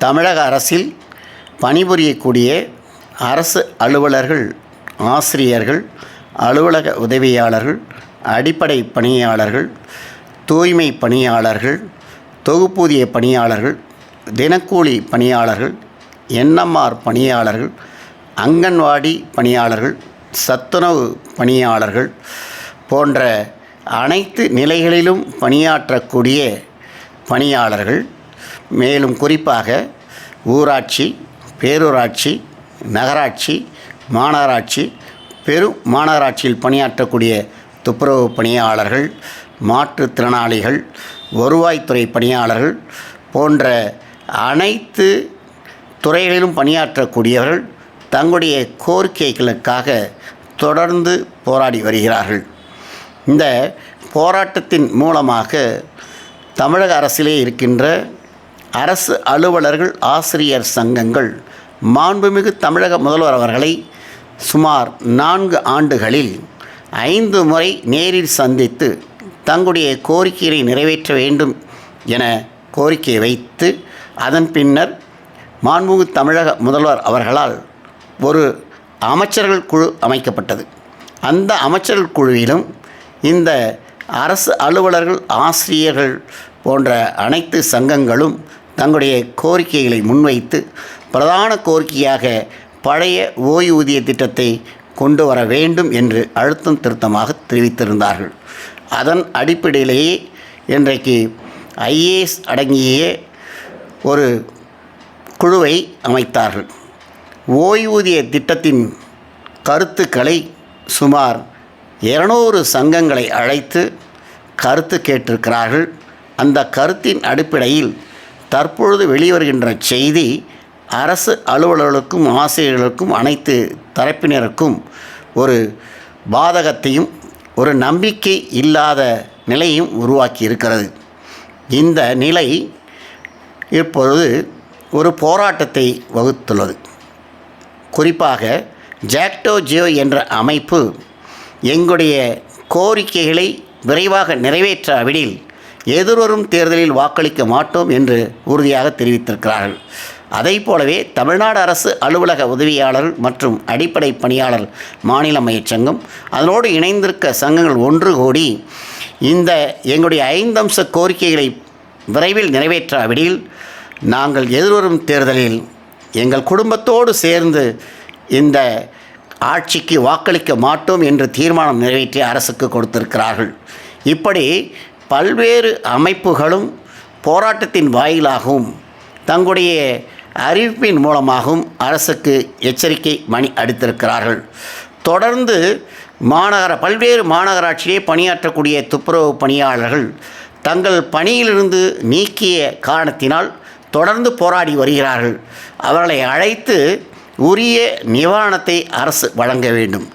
தமிழக அரசில் பணிபுரியக்கூடிய அரசு அலுவலர்கள் ஆசிரியர்கள் அலுவலக உதவியாளர்கள் அடிப்படை பணியாளர்கள் தூய்மை பணியாளர்கள் தொகுப்பூதிய பணியாளர்கள் தினக்கூலி பணியாளர்கள் என்எம்ஆர் பணியாளர்கள் அங்கன்வாடி பணியாளர்கள் சத்துணவு பணியாளர்கள் போன்ற அனைத்து நிலைகளிலும் பணியாற்றக்கூடிய பணியாளர்கள் மேலும் குறிப்பாக ஊராட்சி பேரூராட்சி நகராட்சி மாநகராட்சி பெரு மாநகராட்சியில் பணியாற்றக்கூடிய துப்புரவு பணியாளர்கள் மாற்றுத்திறனாளிகள் வருவாய்த்துறை பணியாளர்கள் போன்ற அனைத்து துறைகளிலும் பணியாற்றக்கூடியவர்கள் தங்களுடைய கோரிக்கைகளுக்காக தொடர்ந்து போராடி வருகிறார்கள். இந்த போராட்டத்தின் மூலமாக தமிழக அரசிலே இருக்கின்ற அரசு அலுவலர்கள் ஆசிரியர் சங்கங்கள் மாண்புமிகு தமிழக முதல்வர் அவர்களை சுமார் நான்கு ஆண்டுகளில் ஐந்து முறை நேரில் சந்தித்து தங்களுடைய கோரிக்கையை நிறைவேற்ற வேண்டும் என கோரிக்கை வைத்து அதன் பின்னர் மாண்புமிகு தமிழக முதல்வர் அவர்களால் ஒரு அமைச்சர்கள் குழு அமைக்கப்பட்டது. அந்த அமைச்சர்கள் குழுவிலும் இந்த அரசு அலுவலர்கள் ஆசிரியர்கள் போன்ற அனைத்து சங்கங்களும் தங்களுடைய கோரிக்கைகளை முன்வைத்து பிரதான கோரிக்கையாக பழைய ஓய்வூதிய திட்டத்தை கொண்டு வர வேண்டும் என்று அழுத்தம் திருத்தமாக தெரிவித்திருந்தார்கள். அதன் அடிப்படையிலேயே இன்றைக்கு ஐஏஎஸ் அடங்கிய ஒரு குழுவை அமைத்தார்கள். ஓய்வூதிய திட்டத்தின் கருத்துக்களை சுமார் இருநூறு சங்கங்களை அழைத்து கருத்து கேட்டிருக்கிறார்கள். அந்த கருத்தின் அடிப்படையில் தற்பொழுது வெளிவருகின்ற செய்தி அரசு அலுவலர்களுக்கும் ஆசிரியர்களுக்கும் அனைத்து தரப்பினருக்கும் ஒரு பாதகத்தையும் ஒரு நம்பிக்கை இல்லாத நிலையும் உருவாக்கி இருக்கிறது இந்த நிலை இப்பொழுது ஒரு போராட்டத்தை வகுத்துள்ளது. குறிப்பாக ஜாக்டோ ஜியோ என்ற அமைப்பு எங்களுடைய கோரிக்கைகளை விரைவாக நிறைவேற்றாவிடில் எதிர்வரும் தேர்தலில் வாக்களிக்க மாட்டோம் என்று உறுதியாக தெரிவித்திருக்கிறார்கள். அதை போலவே தமிழ்நாடு அரசு அலுவலக உதவியாளர் மற்றும் அடிப்படை பணியாளர் மாநில அமைச்சங்கம் அதனோடு இணைந்திருக்க சங்கங்கள் ஒன்று கூடி இந்த எங்களுடைய ஐந்தம்ச கோரிக்கைகளை விரைவில் நிறைவேற்றாவிடில் நாங்கள் எதிர்வரும் தேர்தலில் எங்கள் குடும்பத்தோடு சேர்ந்து இந்த ஆட்சிக்கு வாக்களிக்க மாட்டோம் என்று தீர்மானம் நிறைவேற்றி அரசுக்கு கொடுத்திருக்கிறார்கள். இப்படி பல்வேறு அமைப்புகளும் போராட்டத்தின் வாயிலாகவும் தங்களுடைய அறிவிப்பின் மூலமாகவும் அரசுக்கு எச்சரிக்கை மணி அடித்திருக்கிறார்கள். தொடர்ந்து மாநகர பல்வேறு மாநகராட்சியே பணியாற்றக்கூடிய துப்புரவு பணியாளர்கள் தங்கள் பணியிலிருந்து நீக்கிய காரணத்தினால் தொடர்ந்து போராடி வருகிறார்கள். அவர்களை அழைத்து உரிய நிவாரணத்தை அரசு வழங்க வேண்டும்.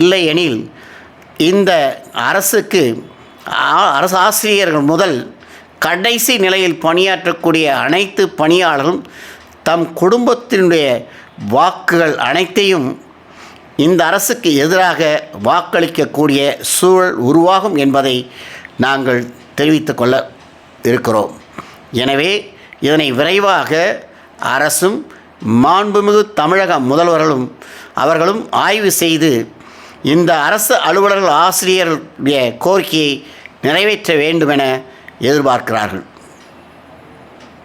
இல்லையெனில் இந்த அரசுக்கு அரசு ஆசிரியர்கள் முதல் கடைசி நிலையில் பணியாற்றக்கூடிய அனைத்து பணியாளர்களும் தம் குடும்பத்தினுடைய வாக்குகள் அனைத்தையும் இந்த அரசுக்கு எதிராக வாக்களிக்கக்கூடிய சூழல் உருவாகும் என்பதை நாங்கள் தெரிவித்து கொள்ள இருக்கிறோம். எனவே இதனை விரைவாக அரசும் மாண்புமிகு தமிழக முதல்வர்களும் அவர்களும் ஆய்வு செய்து இந்த அரசு அலுவலர்கள் ஆசிரியர்களுடைய கோரிக்கையை நிறைவேற்ற வேண்டுமென எதிர்பார்க்கிறார்கள்.